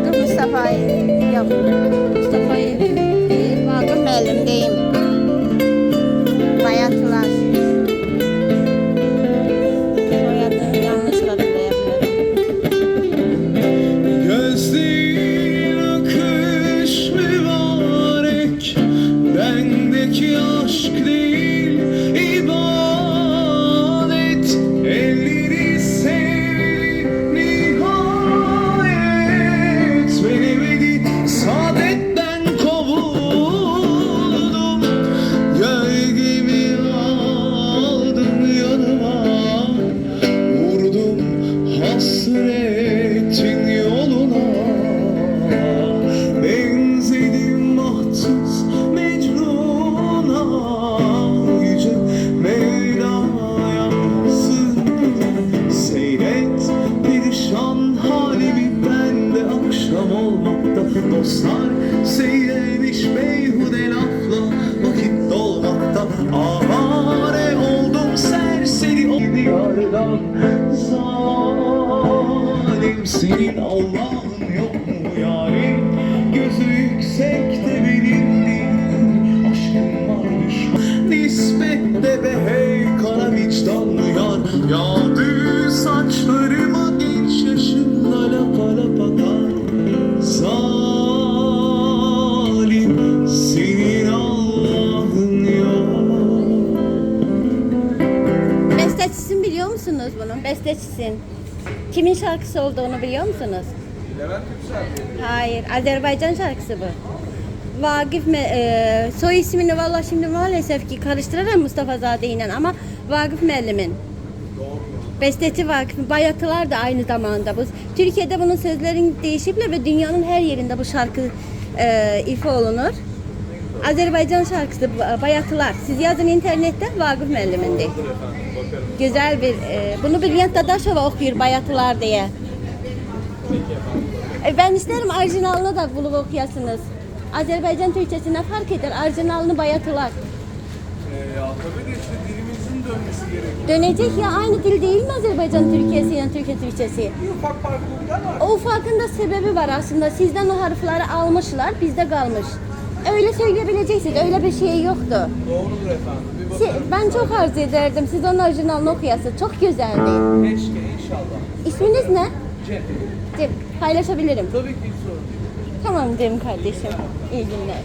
Maga Mustafa'yı yap. Mustafa'yı Maga Melon Game. Dostlar seyremiş beyhude lafla Vakit dolmakta Avare oldum serseri. O diyardan Zalim senin Allah'ın yok mu musunuz bunu? Bestecisin. Kimin şarkısı olduğunu biliyor musunuz? Levent Yüksel. Hayır, Azerbaycan şarkısı bu. Vakıf me e, soy ismini valla şimdi maalesef ki karıştırırım Mustafa Zade ile ama Vakıf müellimin. Besteci Vakıf, Bayatılar da aynı zamanda. Bu, Türkiye'de bunun sözlerin değişikler ve dünyanın her yerinde bu şarkı e, ifa olunur. Azerbaycan şarkısı Ba- Bayatılar. Siz yazın internette Vakıf müelliminde. Güzel bir, e, bunu Bülent Dadaşova okuyor Bayatılar diye. E, Ben isterim orijinalını da bulup okuyasınız. Azerbaycan Türkçesi ne fark eder? Orijinalını bayatılar. Ee, ya tabii de işte dilimizin dönmesi gerekiyor. Dönecek ya aynı dil değil mi Azerbaycan Türkçesi ile Türkiye Türkçesi? Bir ufak farklılıklar var. O farkın da sebebi var aslında. Sizden o harfleri almışlar, bizde kalmış. Öyle söyleyebileceksiniz. Öyle bir şey yoktu. Doğrudur efendim. Bir Si- bakalım. Ben çok arzu ederdim. Siz onun orijinalini okuyasınız. Çok güzeldi. Keşke inşallah. İsminiz ne? Cem. Cem. Paylaşabilirim. Tabii ki sorun. Tamam Cem kardeşim. İyi günler.